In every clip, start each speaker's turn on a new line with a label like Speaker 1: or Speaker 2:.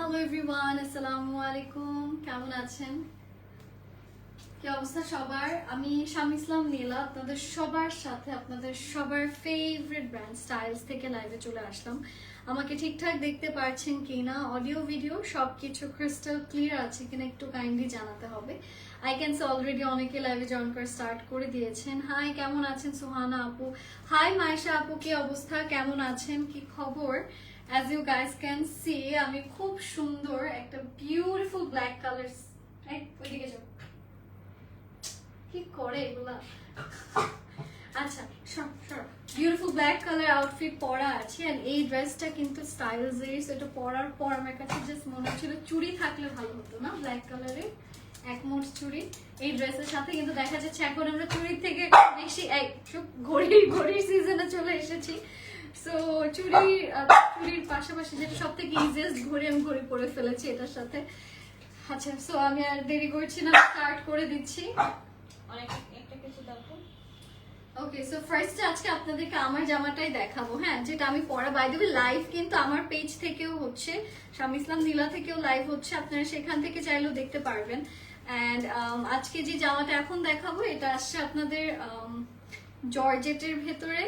Speaker 1: Hello everyone আসসালামু আলাইকুম কেমন আছেন? কি অবস্থা সবার? আমি শাম ইসলাম নীলা, আপনাদের সবার সাথে, আপনাদের সবার ফেভারিট ব্র্যান্ড স্টাইলস থেকে লাইভে চলে আসলাম। আমাকে ঠিকঠাক দেখতে পারছেন কিনা? অডিও ভিডিও সবকিছু ক্রিস্টাল ক্লিয়ার আছে কিনা একটু কাইন্ডলি জানাতে হবে। আই ক্যান সে অলরেডি অনেকে লাইভে জয়েন করে স্টার্ট করে দিয়েছেন। হাই কেমন আছেন সুহানা আপু? হাই মাইশা আপু, কি অবস্থা? কেমন আছেন? কি খবর? As you guys can see আমি খুব সুন্দর একটা বিউটিফুল ব্ল্যাক কালার ওইদিকে যাও। কি করে এগুলা? আচ্ছা বিউটিফুল ব্ল্যাক কালার আউটফিট পরা আছে আর এই ড্রেসটা কিন্তু স্টাইলস এটা পরার পর আমার কাছে জাস্ট মনে হচ্ছিল চুড়ি থাকলে ভালো হতো, না? ব্ল্যাক কালারের একমোট চুড়ি। এই ড্রেসের সাথে কিন্তু দেখা যাচ্ছে এখন আমরা চুড়ির থেকে বেশি ঘড়ির ঘড়ির সিজনে চলে এসেছি। সো চুড়ি চুড়ির পাশাপাশি যেটা সব থেকে ইজিয়েস্ট ঘড়ি আমি ঘড়ি পরে ফেলেছি এটার সাথে। আচ্ছা সো আমি আর দেরি করছি না স্টার্ট করে দিচ্ছি।
Speaker 2: অনেক একটা কিছু দেখো।
Speaker 1: ওকে সো ফার্স্টে আজকে আপনাদেরকে আমার জামাটাই দেখাবো হ্যাঁ যেটা আমি পরা বাই দেবে লাইভ কিন্তু আমার পেজ থেকেও হচ্ছে স্বামী ইসলাম নীলা থেকেও লাইভ হচ্ছে আপনারা সেখান থেকে চাইলেও দেখতে পারবেন। অ্যান্ড আজকে যে জামাটা এখন দেখাবো এটা আসছে আপনাদের জর্জেটের ভেতরে।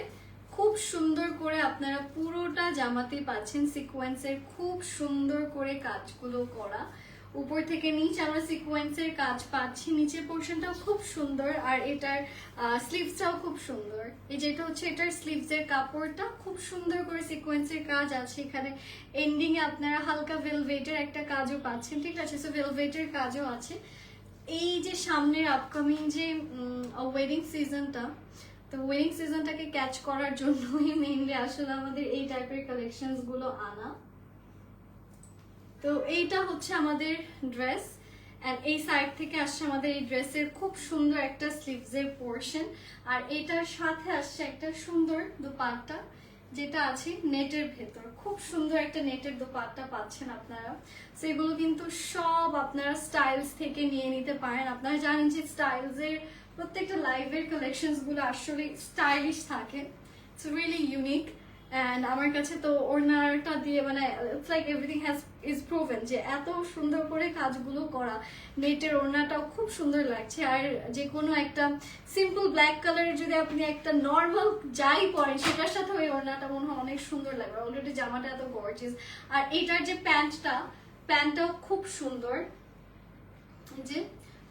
Speaker 1: খুব সুন্দর করে আপনারা পুরোটা জামাতে পাচ্ছেন সিকোয়েন্সের খুব সুন্দর করে কাজগুলো করা। উপর থেকে নিচ আমরা সিকোয়েন্সের কাজ পাচ্ছি, নিচের পোর্শনটাও খুব সুন্দর আর এটার স্লিভসটাও খুব সুন্দর। এই যেটা হচ্ছে এটার স্লিভসের কাপড়টা, খুব সুন্দর করে সিকোয়েন্সের কাজ আছে। এখানে এন্ডিং এ আপনারা হালকা ভেলভেটের একটা কাজও পাচ্ছেন, ঠিক আছে? সো ভেলভেটের কাজও আছে। এই যে সামনের আপকামিং যে ওয়েডিং সিজনটা তো ওয়েডিং সিজনটাকে ক্যাচ করার জন্যই মেইনলি আসলে আমাদের এই টাইপের কালেকশনসগুলো আনা। তো এইটা হচ্ছে আমাদের ড্রেস অ্যান্ড এই সাইড থেকে আসছে আমাদের এই ড্রেসের খুব সুন্দর একটা স্লিভসের পোর্শন আর এটার সাথে আসছে একটা সুন্দর দোপাট্টা যেটা আছে নেটের ভেতর। খুব সুন্দর একটা নেটের দোপাট্টা পাচ্ছেন আপনারা। সেগুলো কিন্তু সব আপনারা স্টাইলস থেকে নিয়ে নিতে পারেন। আপনারা জানেন যে স্টাইলসের প্রত্যেকটা লাইভের কালেকশনসগুলো আসলে স্টাইলিশ থাকে। ইটস রিয়েলি ইউনিক অ্যান্ড আমার কাছে তো ওনারটা দিয়ে মানে it's like everything has is proven যে এত সুন্দর করে কাজগুলো করা। নেটের ওড়নাটাও খুব সুন্দর লাগছে। আর যে কোনো একটা সিম্পল ব্ল্যাক কালারের যদি আপনি একটা নর্মাল যাই পরেন, সেটার সাথে ওই ওড়নাটা মনে হয় অনেক সুন্দর লাগবে। অলরেডি জামাটা এত গর্জিয়াস আর এটার যে প্যান্টটা, প্যান্টটাও খুব সুন্দর। যে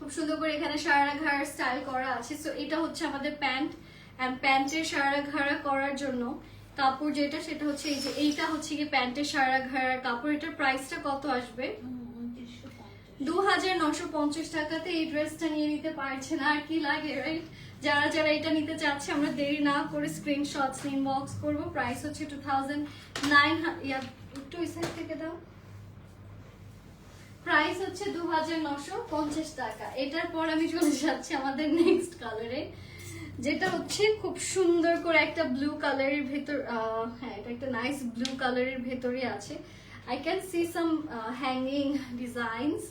Speaker 1: খুব সুন্দর করে এখানে সারা ঘাড় স্টাইল করা আছে। সো এটা হচ্ছে আমাদের প্যান্ট অ্যান্ড প্যান্টের সারা ঘাড়া করার জন্য কাপড় যেটা, সেটা হচ্ছে এই যে, এইটা হচ্ছে কি প্যান্টের সারা ঘাড়ার কাপড়। এটার প্রাইসটা কত আসবে? দু হাজার নশো পঞ্চাশ টাকাতে এই ড্রেসটা নিয়ে নিতে পারছেন আর কি লাগে রাইট যারা যারা এটা নিতে চাচ্ছে, আমরা দেরি না করে স্ক্রিনশটস ইনবক্স করব। প্রাইস হচ্ছে টু থাউজেন্ড নাইন একটু ওই সাইড থেকে দাও। প্রাইস হচ্ছে দু টাকা। এটার পর আমি চলে যাচ্ছি আমাদের নেক্সট কালারে যেটা হচ্ছে খুব সুন্দর করে একটা ব্লু কালারের ভেতর হ্যাঁ এটা একটা নাইস ব্লু কালারের ভেতরে আছে। I can see some hanging designs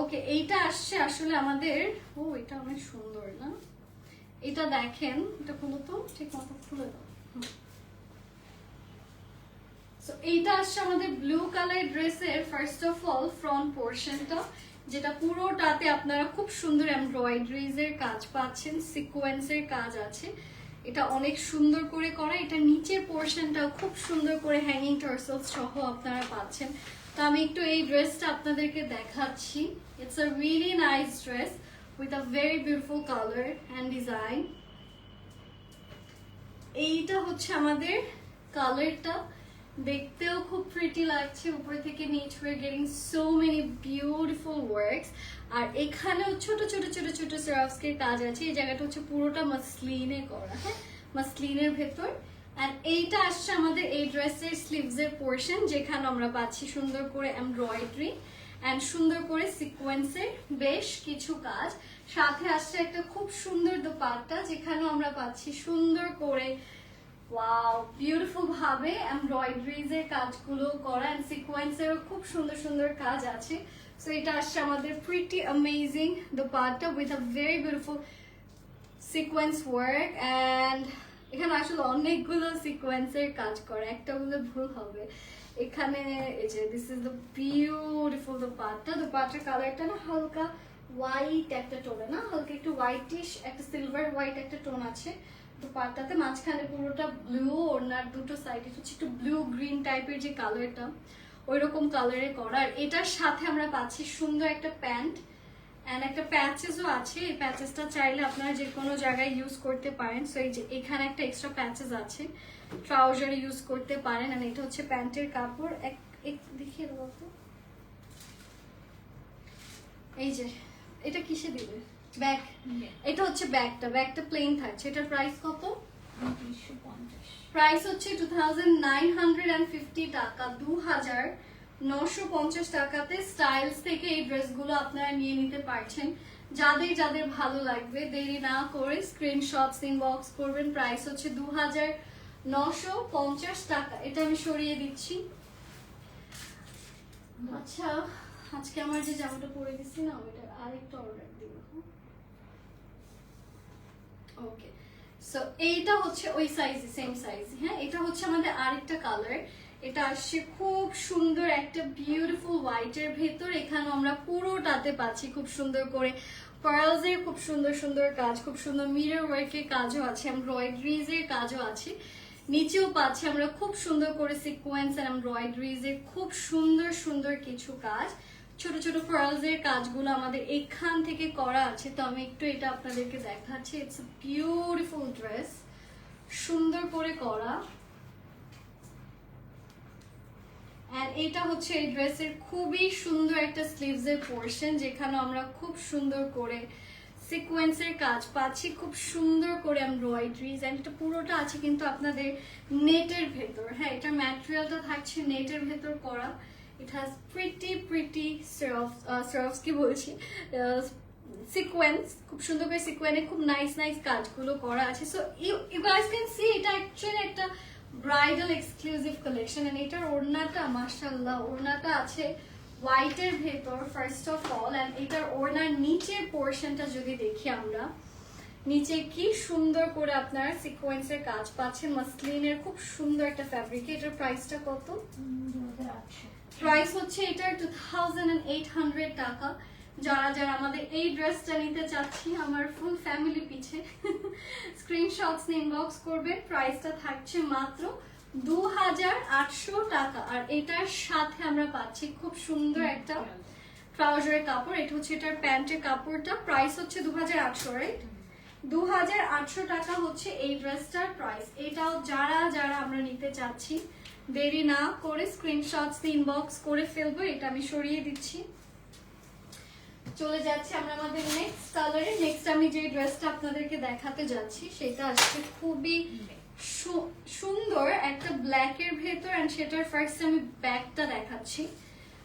Speaker 1: okay এইটা আসছে আসলে আমাদের, ও, এটা অনেক সুন্দর না? এটা দেখেন, এটা খুলো তো, ঠিক মতো খুলে দাও। সো এইটা আসছে আমাদের ব্লু কালার ড্রেসের ফার্স্ট অফ অল ফ্রন্ট পোর্শনটা যেটা পুরোটাতে আপনারা খুব সুন্দর এমব্রয়ডারিজ এর কাজ পাচ্ছেন সিকোয়েন্সের কাজ আছে। এটা অনেক সুন্দর করে করা, এটা নিচের পোর্শনটাও খুব সুন্দর করে হ্যাঙ্গিং টার্সেলস সহ আপনারা পাচ্ছেন। তো আমি একটু এই ড্রেসটা আপনাদেরকে দেখাচ্ছি। It's a really nice dress with a very beautiful colour and design এইটা হচ্ছে আমাদের কালারটা দেখতেও খুব প্রিটি লাগছে। উপর থেকে নিচ হয়ে getting so many beautiful works আর এখানেও ছোট ছোট ছোট ছোট সেরাফসকের কাজ আছে। এই জায়গাটা হচ্ছে পুরোটা মাসলিনে করা হ্যাঁ? মাসলিনের ভেতর। অ্যান্ড এইটা আসছে আমাদের এই ড্রেসের স্লিভসের পোর্শন যেখানে আমরা পাচ্ছি সুন্দর করে এমব্রয়ডারি অ্যান্ড সুন্দর করে সিকোয়েন্সের বেশ কিছু কাজ। সাথে আসছে একটা খুব সুন্দর দোপাট্টা, যেখানেও আমরা পাচ্ছি সুন্দর করে ওয়াও বিউটিফুল ভাবে এমব্রয়ডারিজ এর কাজগুলো করা এন্ড সিকোয়েন্সের খুব সুন্দর সুন্দর কাজ আছে। সো এটা আসছে আমাদের pretty amazing dupatta with a very beautiful sequence work and এখানে আসলে অনেকগুলো সিকোয়েন্সের কাজ করে, একটা বলে ভুল হবে। এখানে এই যে this is the beautiful dupatta দোপাট্টার কালারটা না হালকা হোয়াইট একটা টোনে না? হালকা একটু হোয়াইটিশ একটা সিলভার হোয়াইট একটা টোন আছে। দোপাট্টাতে মাঝখানে পুরোটা ব্লু ওনার দুটো সাইডে হচ্ছে একটু ব্লু গ্রিন টাইপের যে কালারটা ওই রকম কালারে করা। আর এটার সাথে আমরা পাচ্ছি সুন্দর একটা প্যান্ট। অ্যান্ড একটা প্যাচেসও আছে। এই প্যাচেসটা চাইলে আপনারা যে কোনো জায়গায় ইউজ করতে পারেন। সো এই যে এখানে একটা এক্সট্রা প্যাচেস আছে। ট্রাউজারে ইউজ করতে পারেন। আর এটা হচ্ছে প্যান্টের কাপড়। এক এক, দেখিয়ে দেবো তো। এই যে, এটা কিসে দিবে? ব্যাগ এটা হচ্ছে ব্যাগটা ব্যাগটা প্লেন থাকছে। এটার প্রাইস কত? প্রাইস হচ্ছে two thousand nine hundred and fifty টাকা দু হাজার নশো পঞ্চাশ টাকাতে স্টাইলস থেকে এই ড্রেসগুলো আপনারা নিয়ে নিতে পারছেন। যাদের যাদের ভালো লাগবে দেরি না করে স্ক্রিনশটস ইনবক্স করবেন। প্রাইস হচ্ছে দু হাজার নশো পঞ্চাশ টাকা। এটা আমি সরিয়ে দিচ্ছি। আচ্ছা আজকে আমার যে জামাটা পরে দিচ্ছি না ওইটা আরেকটা অর্ডার দিব ওকে সো এইটা হচ্ছে ওই সাইজ সেম সাইজ হ্যাঁ? এটা হচ্ছে আমাদের আরেকটা কালার এটা আসছে খুব সুন্দর একটা বিউটিফুল হোয়াইটের ভেতর। এখানে আমরা পুরোটাতে পাচ্ছি খুব সুন্দর করে। পার্লস এর খুব সুন্দর সুন্দর কাজ, খুব সুন্দর মিরর ওয়ার্কের কাজও আছে এমব্রয়ডারিজ এর কাজও আছে। নিচেও পাচ্ছি আমরা খুব সুন্দর করে সিকোয়েন্স আর এমব্রয়ডারিজ এর খুব সুন্দর সুন্দর কিছু কাজ। ছোট ছোট এর কাজগুলো আমাদের এখান থেকে করা আছে, তো আমি একটু এটা আপনাদেরকে দেখাচ্ছি। ইটস বিউটিফুল ড্রেস সুন্দর করে করা। এটা হচ্ছে এই ড্রেসের খুবই সুন্দর একটা স্লিভস এর পোর্শন যেখানে আমরা খুব সুন্দর করে সিকোয়েন্সের কাজ পাচ্ছি, খুব সুন্দর করে এমব্রয়ডারিজ অ্যান্ড এটা পুরোটা আছে কিন্তু আপনাদের নেটের ভেতর। হ্যাঁ এটার ম্যাটেরিয়ালটা থাকছে নেটের ভেতর করা। It has pretty pretty serves কি বলছি সিকোয়েন্স খুব সুন্দর করে সিকোয়েন্সে খুব নাইস নাইস কাজগুলো করা আছে। So you you guys can see এটা অ্যাকচুয়ালি একটা ব্রাইডাল এক্সক্লুসিভ কালেকশন এন্ড এটার ওড়নাটা, মাশাআল্লাহ, ওড়নাটা আছে হোয়াইটের ভেতর ফার্স্ট অফ অল এন্ড এটার ওড়নার নিচের পোর্শনটা যদি দেখি আমরা। নিচে কি সুন্দর করে আপনার সিকোয়েন্সের কাজ পাচ্ছেন মাসলিনের খুব সুন্দর একটা ফ্যাব্রিক এটার প্রাইসটা কত? প্রাইস হচ্ছে এটার টু টাকা। যারা যারা আমাদের এই ড্রেসটা নিতে চাচ্ছি, আমার ফুল ফ্যামিলি পিছে। স্ক্রিনশটস ইনবক্স করবেন। প্রাইসটা থাকছে মাত্র দু হাজার আটশো টাকা। আর এটার সাথে আমরা পাচ্ছি খুব সুন্দর একটা ট্রাউজারের কাপড়। এটা হচ্ছে এটার প্যান্টের কাপড়টা। প্রাইস হচ্ছে দু হাজার আটশো রাইট দু হাজার আটশো টাকা হচ্ছে এই ড্রেসটার প্রাইস এটাও যারা যারা আমরা নিতে চাচ্ছি, দেরি না করে স্ক্রিনশটস ইনবক্স করে ফেলব, এটা আমি সরিয়ে দিচ্ছি। চলে যাচ্ছি আমরা আমাদের নেক্সট কালারে নেক্সট আমি যে ড্রেসটা আপনাদেরকে দেখাতে যাচ্ছি, সেটা আসছে খুবই সুন্দর একটা ব্ল্যাকের ভেতর অ্যান্ড সেটার ফার্স্ট আমি ব্যাকটা দেখাচ্ছি।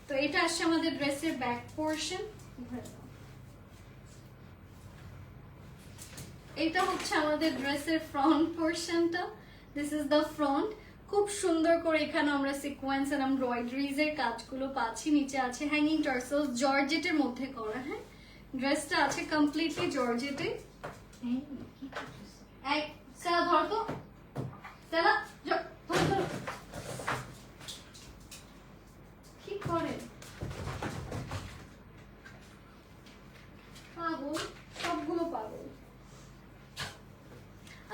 Speaker 1: তো এটা আসছে আমাদের ড্রেসের ব্যাক পোর্শন এটা হচ্ছে আমাদের ড্রেসের ফ্রন্ট পোর্শনটা দিস ইজ দ্য ফ্রন্ট খুব সুন্দর করে এখানে আমরা সিকোয়েন্স এন্ড এমব্রয়ডারিজ এর কাজগুলো পাচ্ছি। নিচে আছে হ্যাঙ্গিং টার্সেলস জর্জেটের মধ্যে করা হ্যাঁ? ড্রেসটা আছে কমপ্লিটলি জর্জেটে? এক ধর তো সেলা জ- ধর, ধর। কি করে পাগল সবগুলো পাগল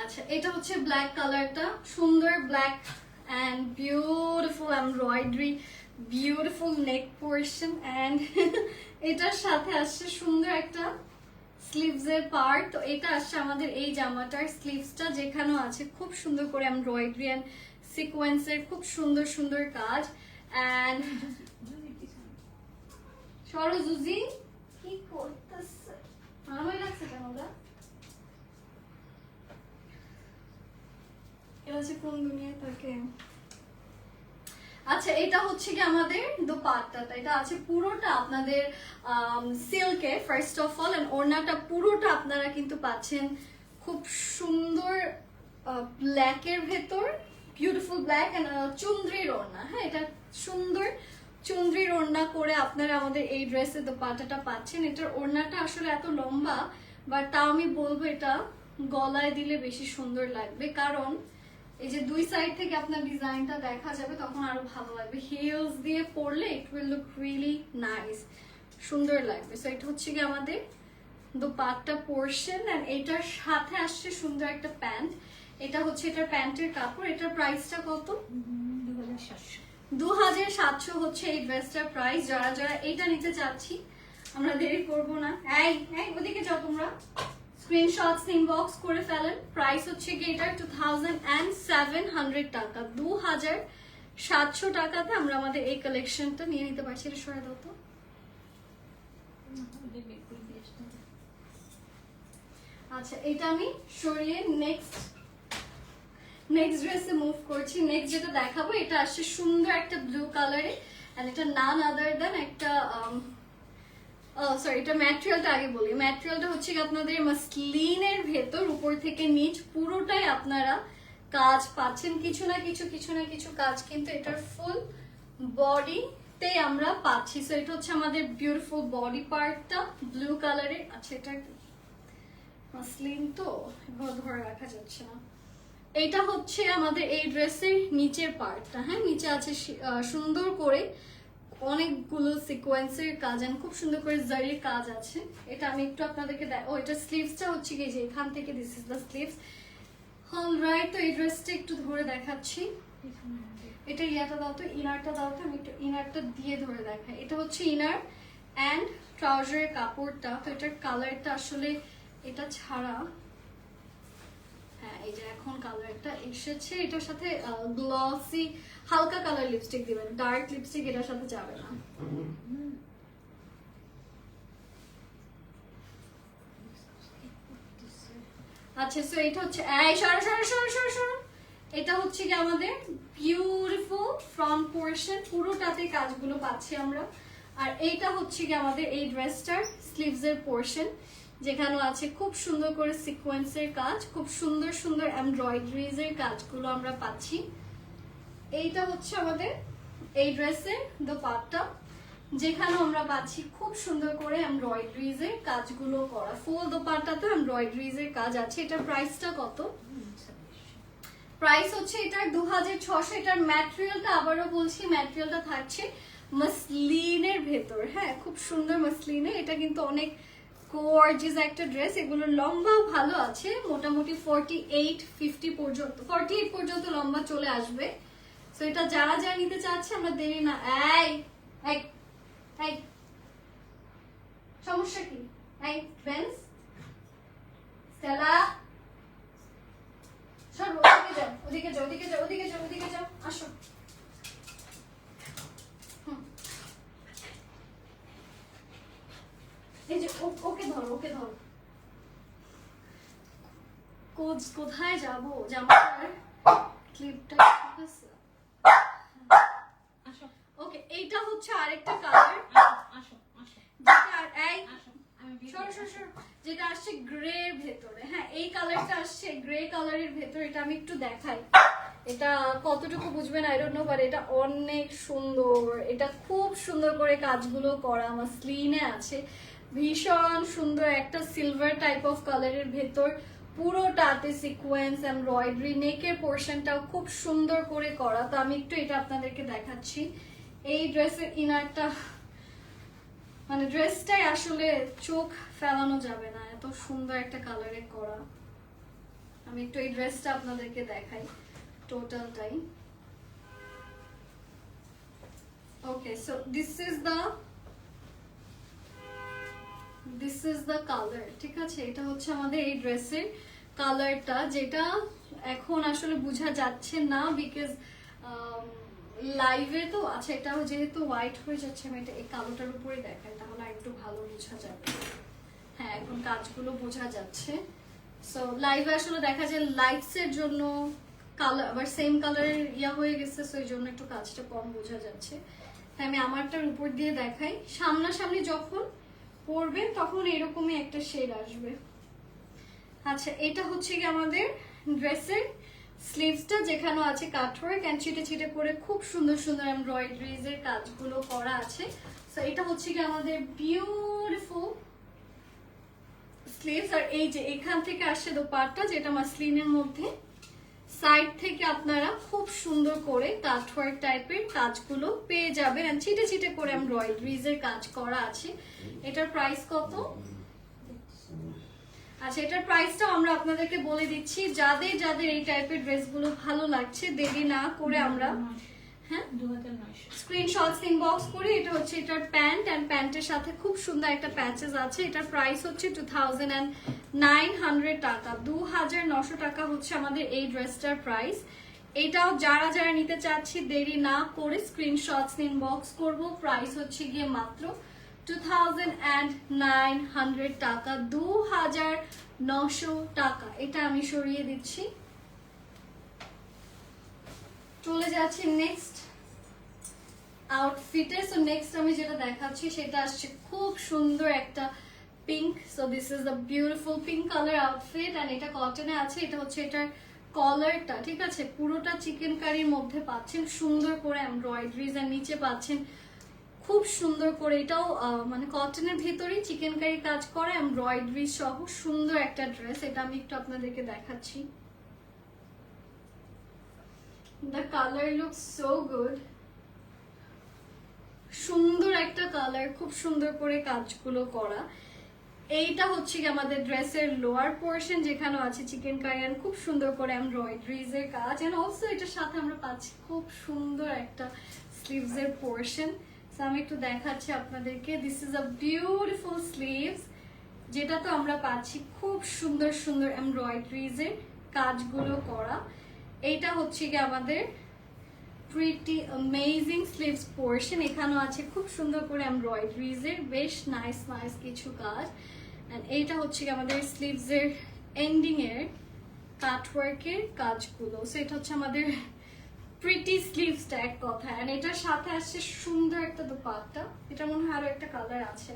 Speaker 1: আচ্ছা এটা হচ্ছে ব্ল্যাক কালারটা সুন্দর black and beautiful embroidery beautiful neck portion and এটার সাথে আসছে সুন্দর একটা স্লিভস এর পার্ট তো এটা আসছে আমাদের এই জামাটার স্লিভসটা যেখানেও আছে খুব সুন্দর করে এমব্রয়ডারি অ্যান্ড সিকোয়েন্সের খুব সুন্দর সুন্দর কাজ। অ্যান্ড সরজুজি কি করতেছে? ভালোই লাগছে কেন ওরা এরা যে কোন দুনিয়ায় থাকে? আচ্ছা এটা হচ্ছে কি আমাদের দোপাট্টাটা এটা আছে পুরোটা আপনাদের সিল্কে ফার্স্ট অফ অল এন্ড ওড়নাটা পুরোটা আপনারা কিন্তু পাচ্ছেন খুব সুন্দর ব্ল্যাকের ভেতর বিউটিফুল ব্ল্যাক এন্ড চুন্দ্রির ওড়না। হ্যাঁ এটা সুন্দর চুন্দ্রির ওড়না করে আপনারা আমাদের এই ড্রেসের দোপাট্টাটা পাচ্ছেন। এটার ওড়নাটা আসলে এত লম্বা বাট তাও আমি বলব এটা গলায় দিলে বেশি সুন্দর লাগবে। কারণ এই যে দুই সাইড থেকে আপনার ডিজাইনটা দেখা যাবে তখন আরও ভালো লাগবে। হিলস দিয়ে পরলে it will look really nice সুন্দর লাগবে। সো এটা হচ্ছে কি আমাদের দোপাট্টা পোর্শন এন্ড এটার সাথে আসছে সুন্দর একটা প্যান্ট এটা হচ্ছে এটার প্যান্টের কাপড়। এটার প্রাইসটা কত?
Speaker 2: দু হাজার সাতশো
Speaker 1: হচ্ছে এই ড্রেসটার প্রাইস যারা যারা এইটা নিতে চাচ্ছি আমরা দেরি করব না। এই এই ওদিকে যাও তোমরা। স্ক্রিনশটস ইনবক্স করে ফেলেন। প্রাইস হচ্ছে কি এটার two thousand and seven hundred টাকা দু হাজার সাতশো টাকাতে আমরা আমাদের এই কালেকশনটা নিয়ে নিতে পারছি। এটা সরে দাও তো। আচ্ছা এটা আমি সরিয়ে নেক্সট নেক্সট ড্রেসে মুভ করছি। নেক্সট যেটা দেখাবো, এটা আসছে সুন্দর একটা ব্লু কালারে এন্ড এটা নান আদার দেন একটা সরি এটা ম্যাটেরিয়ালটা আগে বলি। ম্যাটেরিয়ালটা হচ্ছে কি আপনাদের মাসলিনের ভেতর, উপর থেকে নিচ, পুরোটাই আপনারা কাজ পাচ্ছেন। কিছু না কিছু কিছু না কিছু কাজ কিন্তু এটার ফুল বডিতে আমরা পাচ্ছি। সো এটা হচ্ছে আমাদের বিউটিফুল বডি পার্টটা ব্লু কালারের আচ্ছা এটা মাসলিন তো ধরে রাখা যাচ্ছে না। এইটা হচ্ছে আমাদের এই ড্রেসের নিচের পার্টটা হ্যাঁ? নিচে আছে সুন্দর করে অনেকগুলো সিকোয়েন্সের কাজ and খুব সুন্দর করে জারির কাজ আছে। এটা আমি একটু আপনাদেরকে ও, এটা স্লিভসটা হচ্ছে কি যে এখান থেকে দিস ইজ দ্য স্লিভস হল রাইট তো এই ড্রেসটা একটু ধরে দেখাচ্ছি। এটা ইয়াটা দাও তো ইনারটা দাও তো, আমি একটু ইনারটা দিয়ে ধরে দেখাই। এটা হচ্ছে ইনার অ্যান্ড ট্রাউজারের কাপড়টা। তো এটার কালারটা আসলে এটা ছাড়া। হ্যাঁ এই যে এখন কালারটা এসেছে। এটার সাথে গ্লসি হালকা কালার লিপস্টিক দিবেন ডার্ক লিপস্টিক এটার সাথে যাবে না। আচ্ছা সো এটা হচ্ছে, এই সরো সরো সরো সরো সরো। এটা হচ্ছে কি আমাদের বিউটিফুল ফ্রন্ট পোর্শন পুরোটাতে কাজগুলো পাচ্ছি আমরা। আর এইটা হচ্ছে কি আমাদের এই ড্রেসটার স্লিভস এর পোর্শন যেখানে আছে খুব সুন্দর করে সিকোয়েন্সের কাজ, খুব সুন্দর সুন্দর এমব্রয়ডারিজ এর কাজগুলো আমরা পাচ্ছি। এইটা হচ্ছে আমাদের এই ড্রেসের দোপাট্টা, যেখানে আমরা পাচ্ছি খুব সুন্দর করে এমব্রয়ডারিজ এর কাজগুলো করা। ফুল দোপাট্টাতে এমব্রয়ডারিজ এর কাজ আছে। এটার প্রাইসটা কত? প্রাইস হচ্ছে এটার দু হাজার ছশো এটার ম্যাটেরিয়ালটা আবারও বলছি ম্যাটেরিয়ালটা থাকছে মাসলিনের ভেতর। হ্যাঁ খুব সুন্দর মাসলিনের এটা কিন্তু অনেক গোর্জিয়াস একটা ড্রেস এগুলো লম্বাও ভালো আছে। মোটামুটি ফর্টি এইট ফিফটি পর্যন্ত ফর্টি এইট পর্যন্ত লম্বা চলে আসবে। তো এটা যারা যারা নিতে চাচ্ছে, আমরা দেরি না। এই এই সমস্যা কি? এই সর, ওদিকে যাও ওদিকে যাও ওদিকে যাও ওদিকে যাও ওদিকে যাও। আসো। এই যে ওকে ধরো ওকে ধরো। কোথায় যাব? জামাটার ক্লিপটা ঠিক আছে? এইটা হচ্ছে আরেকটা কালার এই সর সর সর। যেটা আসছে গ্রে ভেতরে। হ্যাঁ এই কালারটা আসছে গ্রে কালারের ভেতরে এটা আমি একটু দেখাই। এটা কতটুকু বুঝবেন আই ডোন্ট নো বাট এটা অনেক সুন্দর। এটা খুব সুন্দর করে কাজগুলো করা আমার স্লিনে আছে। ভীষণ সুন্দর একটা সিলভার টাইপ অফ কালারের ভেতর। পুরোটাতে সিকোয়েন্স এমব্রয়ডারি নেকের পোর্শনটাও খুব সুন্দর করে করা। তো আমি একটু এটা আপনাদেরকে দেখাচ্ছি। এই ড্রেসের ইনারটা মানে ড্রেসটাই আসলে চোখ ফেলানো যাবে না, এত সুন্দর একটা কালারে করা। আমি একটু এই ড্রেসটা আপনাদেরকে দেখাই টোটালটাই okay so this is the this is the colour ঠিক আছে? এটা হচ্ছে আমাদের এই ড্রেসের কালারটা যেটা এখন আসলে বোঝা যাচ্ছে না বিকজ লাইভে তো আচ্ছা এটা যেহেতু হোয়াইট হয়ে যাচ্ছে, আমি এটা এই কালোটার উপরে দেখাই, তাহলে একটু ভালো বোঝা যাবে। হ্যাঁ এখন কাজগুলো বোঝা যাচ্ছে। সো লাইভে আসলে দেখা যায় লাইটস এর জন্য কালার আবার সেম কালারের ইয়া হয়ে গেছে সো এই জন্য একটু কাজটা কম বোঝা যাচ্ছে। তাই আমি আমারটার উপর দিয়ে দেখাই। সামনাসামনি যখন পরবেন তখন এরকমই একটা শেড আসবে। আচ্ছা এটা হচ্ছে কি আমাদের ড্রেসের স্লিভসটা যেখানে আছে কাঠওয়ার্ক অ্যান্ড ছিটে ছিটে করে খুব সুন্দর সুন্দর এমব্রয়ডারিজ এর কাজগুলো করা আছে। সো এটা হচ্ছে কি আমাদের বিউটিফুল স্লিভস আর এই যে এখান থেকে আসছে দোপাট্টা, যেটা মাসলিনের মধ্যে সাইড থেকে আপনারা খুব সুন্দর করে কাঠওয়ার্ক টাইপের কাজগুলো পেয়ে যাবেন। ছিটে ছিটে করে এমব্রয়ডারিজ এর কাজ করা আছে। এটার প্রাইস কত? আচ্ছা এটার প্রাইসটাও আমরা আপনাদেরকে বলে দিচ্ছি। যাদের যাদের এই টাইপের ড্রেসগুলো ভালো লাগছে দেরি না করে আমরা হ্যাঁ? স্ক্রিনশটস ইনবক্স করে। এটা হচ্ছে এটার প্যান্ট অ্যান্ড প্যান্টের সাথে খুব সুন্দর একটা প্যাচেস আছে। এটার প্রাইস হচ্ছে two thousand and nine hundred টাকা। দু হাজার নশো টাকা হচ্ছে আমাদের এই ড্রেসটার প্রাইস এটাও যারা যারা নিতে চাচ্ছি দেরি না করে স্ক্রিনশটস ইনবক্স করব। প্রাইস হচ্ছে গিয়ে মাত্র two thousand and nine hundred টাকা দু হাজার নশো টাকা। এটা আমি সরিয়ে দিচ্ছি। চলে যাচ্ছি নেক্সট আউটফিটে সো নেক্সট আমি যেটা দেখাচ্ছি, সেটা আসছে খুব সুন্দর একটা pink so this is the beautiful pink colour outfit and এটা কটনে আছে। এটা হচ্ছে এটার কলারটা ঠিক আছে? পুরোটা চিকেন কারির মধ্যে পাচ্ছেন। সুন্দর করে এমব্রয়ডারিজ আর নিচে পাচ্ছেন। খুব সুন্দর করে এটাও মানে কটনের ভেতরেই চিকেন কারি কাজ করা এমব্রয়ডারি সহ সুন্দর একটা ড্রেস এটা আমি একটু আপনাদেরকে দেখাচ্ছি। The colour look so good সুন্দর একটা কালার খুব সুন্দর করে কাজগুলো করা। এইটা হচ্ছে কি আমাদের ড্রেসের লোয়ার পোর্শন যেখানে আছে চিকেন কারিয়ান খুব সুন্দর করে এমব্রয়ডারিজ এর কাজ। এন্ড অলসো এটার সাথে আমরা পাচ্ছি খুব সুন্দর একটা স্লিভস এর পোর্শন আমি একটু দেখাচ্ছি আপনাদেরকে। This is a beautiful sleeves যেটা তো আমরা পাচ্ছি খুব সুন্দর সুন্দর এমব্রয়ডারিজ এর কাজগুলো করা। এইটা হচ্ছে কি আমাদের প্রিটি অ্যামেজিং স্লিভস পোর্শন এখানেও আছে খুব সুন্দর করে এমব্রয়ডারিজ এর, বেশ নাইস নাইস কিছু কাজ। এন্ড এইটা হচ্ছে কি আমাদের স্লিভস এর এন্ডিং এর কাটওয়ার্কের কাজগুলো। সো এটা হচ্ছে আমাদের প্রিটি স্লিভসটা এক কথা এন্ড এটার সাথে আসছে সুন্দর একটা দোপাট্টা। এটা মনে হয় আরও একটা কালার আছে।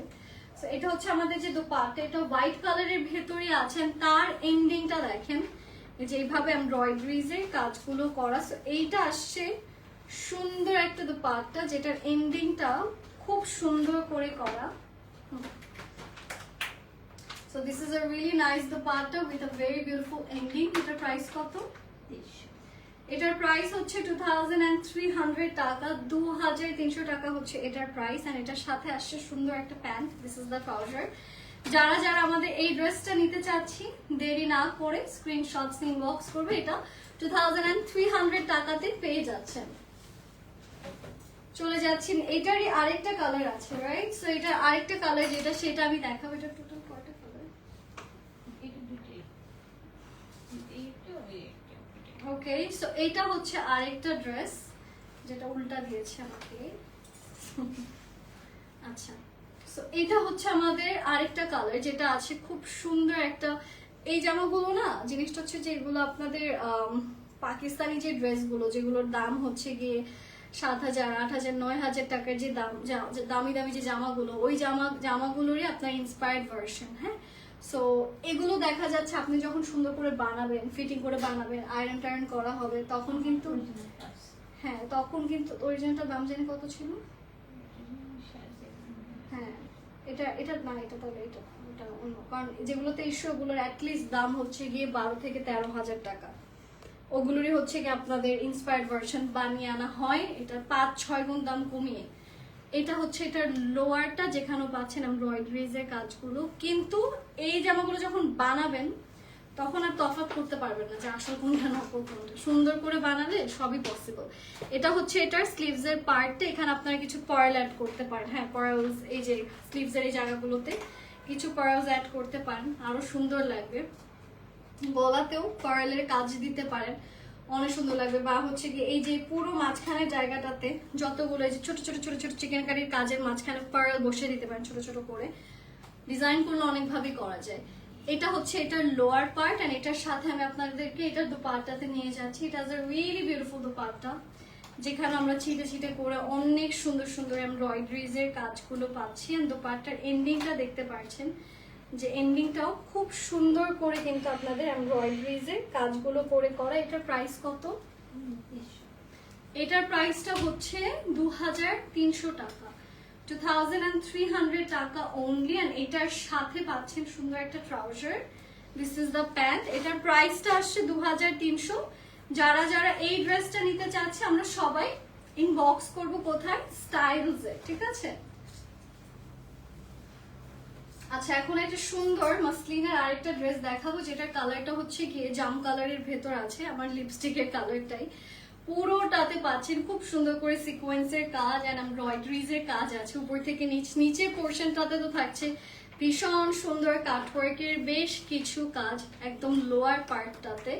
Speaker 1: সো এটা হচ্ছে আমাদের যে দোপাট্টা, এটা হোয়াইট কালারের ভেতরে আছেন তার এন্ডিংটা দেখেন। এই যে এইভাবে এমব্রয়ডারিজ এর কাজগুলো করা। সো এইটা আসছে সুন্দর একটা দোপাট্টা, যেটার এন্ডিংটা খুব সুন্দর করে করা। So this is a really nice dupatta with a very beautiful ending এটার প্রাইস কত?
Speaker 2: তেইশশো
Speaker 1: এটার প্রাইস হচ্ছে two thousand and three hundred টাকা দু হাজার তিনশো টাকা হচ্ছে এটার প্রাইস অ্যান্ড এটার সাথে আসছে সুন্দর একটা pant this is the trouser যারা যারা আমাদের এই ড্রেসটা নিতে চাচ্ছি, দেরি না করে স্ক্রিনশটস ইনবক্স করবে, এটা two thousand and three hundred টাকাতে পেয়ে যাচ্ছেন। চলে যাচ্ছেন, এটারই আরেকটা কালার আছে রাইট সো এটার আরেকটা কালার যেটা সেটা আমি দেখাবো, এটা টোটাল কয়টা কালার
Speaker 2: এটা দুটোই এইটা ওই একটা ওইটা।
Speaker 1: ওকে সো এটা হচ্ছে আরেকটা ড্রেস যেটা উল্টা দিয়েছে আমাকে। আচ্ছা সো এটা হচ্ছে আমাদের আরেকটা কালার যেটা আছে খুব সুন্দর একটা, এই জামাগুলো না, জিনিসটা হচ্ছে যে এগুলো আপনাদের পাকিস্তানি যে ড্রেসগুলো যেগুলোর দাম হচ্ছে গিয়ে সাত হাজার, আট হাজার, নয় হাজার টাকার যে দাম দামি দামি যে জামাগুলো, ওই জামা, জামাগুলোরই আপনার ইন্সপায়ার্ড ভার্সন হ্যাঁ? সো এগুলো দেখা যাচ্ছে আপনি যখন সুন্দর করে বানাবেন ফিটিং করে বানাবেন আয়রন টায়রন করা হবে, তখন কিন্তু হ্যাঁ তখন কিন্তু অরিজিনালটার দাম জানি কত ছিল। হ্যাঁ এটা এটা না, এটা তাহলে এটা এটা অন্য। কারণ যেগুলোতে ইস্যু ওগুলোর অ্যাটলিস্ট দাম হচ্ছে গিয়ে বারো থেকে তেরো হাজার টাকা। ওগুলোরই হচ্ছে গিয়ে আপনাদের ইন্সপায়ার্ড ভার্সন বানিয়ে আনা হয়। এটা পাঁচ, ছয় গুণ দাম কমিয়ে। এটা হচ্ছে এটার লোয়ারটা যেখানে পাচ্ছেন এমব্রয়ডারিজ এর কাজগুলো কিন্তু এই জামাগুলো যখন বানাবেন, তখন আর তফাৎ করতে পারবেন না যে আসল কোনটা নকল কোনটা। সুন্দর করে বানালে সবই পসিবল এটা হচ্ছে এটার স্লিভস এর পার্টটা এখানে আপনারা কিছু পার্ল অ্যাড করতে পারেন। হ্যাঁ পার্লস এই যে স্লিভস এর এই জায়গাগুলোতে কিছু পার্লস অ্যাড করতে পারেন। আরও সুন্দর লাগবে। গলাতেও পার্লের কাজ দিতে পারেন। অনেক সুন্দর লাগবে। বা হচ্ছে কি এই যে পুরো মাঝখানের জায়গাটাতে যতগুলো এই যে ছোট ছোট ছোট ছোট চিকেন কারির কাজের মাঝখানে পার্ল বসিয়ে দিতে পারেন ছোট ছোট করে। ডিজাইন করলে অনেকভাবেই করা যায়। এটা হচ্ছে এটার লোয়ার পার্ট এন্ড এটার সাথে আমি আপনাদেরকে এটার দুপাট্টাতে নিয়ে যাচ্ছি। এটা is a really beautiful dupatta, যেখানে আমরা ছিটে ছিটে করে অনেক সুন্দর সুন্দর এমব্রয়ডারিজ এর কাজগুলো পাচ্ছি। এন্ড দুপাট্টার এন্ডিংটা দেখতে পাচ্ছেন। যে এন্ডিংটাও খুব সুন্দর করে কিন্তু আপনাদের এমব্রয়ডারিজ কাজগুলো করে করা। এটার প্রাইস কত? এটার প্রাইসটা হচ্ছে দু হাজার তিনশো টাকা। Two thousand and three hundred টাকা অনলি অ্যান্ড এটার সাথে পাচ্ছেন সুন্দর একটা trouser this is the pant এটার প্রাইসটা আসছে দু হাজার তিনশো। যারা যারা এই ড্রেসটা নিতে চাচ্ছে, আমরা সবাই ইনবক্স করব কোথায়? স্টাইলসে ঠিক আছে? আচ্ছা এখন একটা সুন্দর মাসলিনের আরেকটা ড্রেস দেখাবো, যেটার কালারটা হচ্ছে গিয়ে জাম কালারের ভেতর আছে, আমার লিপস্টিকের কালারটাই পুরোটাতে পাচ্ছেন খুব সুন্দর করে সিকোয়েন্সের কাজ অ্যান্ড এমব্রয়ডারিজ এর কাজ আছে, উপর থেকে নিচ, নিচের পোর্শনটাতে তো থাকছে। ভীষণ সুন্দর কাটওয়ার্কের বেশ কিছু কাজ একদম লোয়ার পার্টটাতে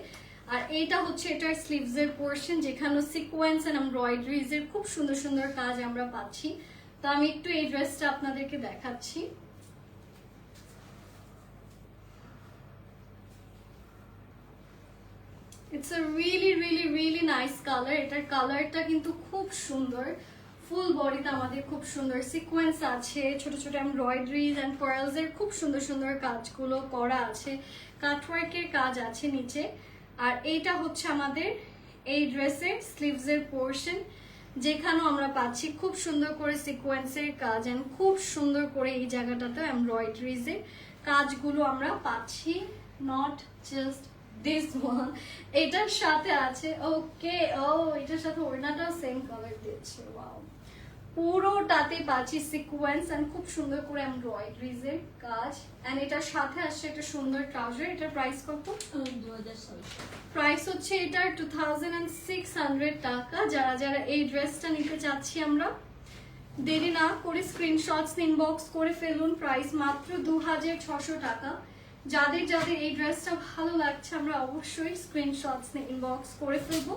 Speaker 1: আর এটা হচ্ছে এটার স্লিভস এর পোর্শন যেখানে সিকোয়েন্স এন্ড এমব্রয়ডারিজ এর খুব সুন্দর সুন্দর কাজ আমরা পাচ্ছি। তো আমি একটু এই ড্রেসটা আপনাদেরকে দেখাচ্ছি। It's a really really really nice colour এটার কালারটা কিন্তু খুব সুন্দর। ফুল বডিতে আমাদের খুব সুন্দর সিকোয়েন্স আছে। ছোট ছোট এমব্রয়ডারিজ অ্যান্ড পার্লস এর খুব সুন্দর সুন্দর কাজগুলো করা আছে। কাটওয়ার্কের কাজ আছে নিচে। আর এইটা হচ্ছে আমাদের এই ড্রেসের স্লিভস এর পোর্শন যেখানেও আমরা পাচ্ছি খুব সুন্দর করে সিকোয়েন্সের কাজ এন্ড খুব সুন্দর করে এই জায়গাটাতে এমব্রয়ডারিজ এর কাজগুলো আমরা পাচ্ছি। নট জাস্ট দিস ওয়ান এটার সাথে আছে ওকে ও এটার সাথে ওড়নাটাও সেম কালার দিয়েছে ওয়াও পুরোটাতে পাচ্ছি সিকোয়েন্স এন্ড খুব সুন্দর করে এমব্রয়ডারিজ এর কাজ. এন্ড এটার সাথে আসছে একটা সুন্দর ট্রাউজার এটার প্রাইস কত? প্রাইস হচ্ছে এটার টু টাকা। যারা যারা এই ড্রেসটা নিতে চাচ্ছি আমরা দেরি না করে স্ক্রিনশটস ইনবক্স করে ফেলুন। প্রাইস মাত্র দু হাজার ছশো টাকা। যাদের যাদের এই ড্রেসটা ভালো লাগছে, আমরা অবশ্যই স্ক্রিনশটস ইনবক্স করে ফেলব।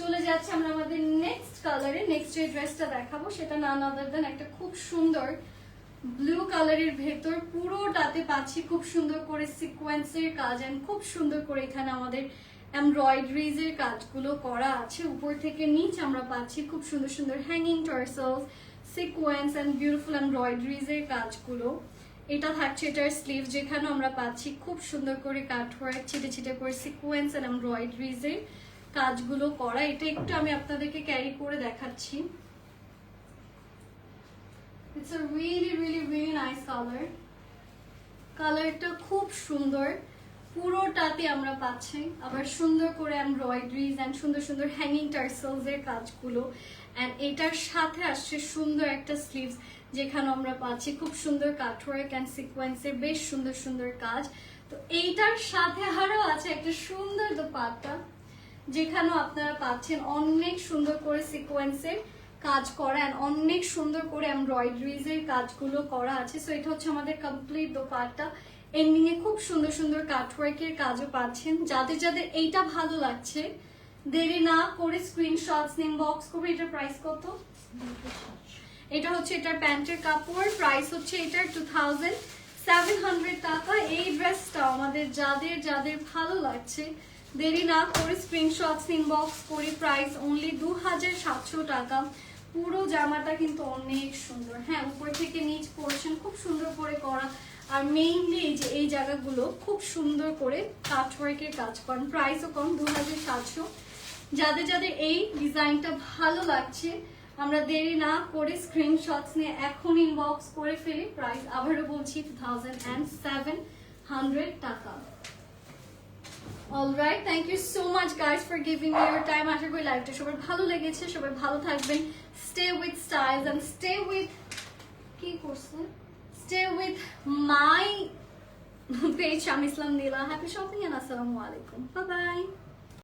Speaker 1: চলে যাচ্ছে আমরা আমাদের নেক্সট কালারে নেক্সট যে ড্রেসটা দেখাবো, সেটা নান আদার দেন একটা খুব সুন্দর ব্লু কালারের ভেতর পুরোটাতে পাচ্ছি খুব সুন্দর করে সিকোয়েন্সের কাজ এন্ড খুব সুন্দর করে এখানে আমাদের এমব্রয়ডারিজ এর কাজগুলো করা আছে। উপর থেকে নিচ আমরা পাচ্ছি খুব সুন্দর সুন্দর hanging tassels sequence and beautiful embroideries এর কাজগুলো। এটা থাকছে এটার স্লিভ যেখানে আমরা পাচ্ছি খুব সুন্দর করে কাট কাটওয়ার্ক ছিটে ছিটে করে সিকোয়েন্স এন্ড এমব্রয়ডারিজ এর কাজগুলো করা। এটা একটু আমি আপনাদেরকে ক্যারি করে দেখাচ্ছি। It's a really really really nice colour কালারটা খুব সুন্দর। পুরোটাতে আমরা পাচ্ছি আবার সুন্দর করে এমব্রয়ডারিজ অ্যান্ড সুন্দর সুন্দর হ্যাঙ্গিং টার্সেলস এর কাজগুলো। অ্যান্ড এটার সাথে আসছে সুন্দর একটা স্লিভস যেখানে আমরা পাচ্ছি খুব সুন্দর কাটওয়ার্ক অ্যান্ড সিকোয়েন্সের বেশ সুন্দর সুন্দর কাজ। তো এইটার সাথে আরও আছে একটা সুন্দর দোপাট্টা, যেখানেও আপনারা পাচ্ছেন অনেক সুন্দর করে সিকোয়েন্সের কাজ করা and অনেক সুন্দর করে এমব্রয়ডারিজ এর কাজগুলো করা আছে। সো এটা হচ্ছে আমাদের কমপ্লিট দোপাট্টা। এন্ডিং এ খুব সুন্দর সুন্দর কাটওয়ার্কের কাজও পাচ্ছেন। যাদের যাদের এইটা ভালো লাগছে, দেরি না করে স্ক্রিনশটস নিন বক্স করবে এটার প্রাইস কত? এটা হচ্ছে এটার প্যান্টের কাপড়। প্রাইস হচ্ছে এটার টু থাউজেন্ড সেভেন হান্ড্রেড টাকা। এই ড্রেসটা আমাদের যাদের যাদের ভালো লাগছে, দেরি না করে স্ক্রিনশটস ইনবক্স করি প্রাইস অনলি দু হাজার সাতশো টাকা। পুরো জামাটা কিন্তু অনেক সুন্দর। হ্যাঁ উপর থেকে নিচ পোর্শন খুব সুন্দর করে করা। আর মেইনলি এই যে, এই জায়গাগুলো খুব সুন্দর করে কাটওয়ার্কের কাজ করেন। প্রাইসও কম দু হাজার সাতশো যাদের যাদের এই ডিজাইনটা ভালো লাগছে আমরা দেরি না করে স্ক্রিনশটস নিয়ে এখন ইনবক্স করে ফেলি। প্রাইস আবারও বলছি two thousand and seven hundred টাকা। Alright thank you so much guys for giving me your time আশা করি লাইভটা সবার ভালো লেগেছে। সবাই ভালো থাকবেন। Stay with styles and stay with কি করছে? Stay with my page Sham Islam Nila. Happy shopping and আসসালামু আলাইকুম বাই বাই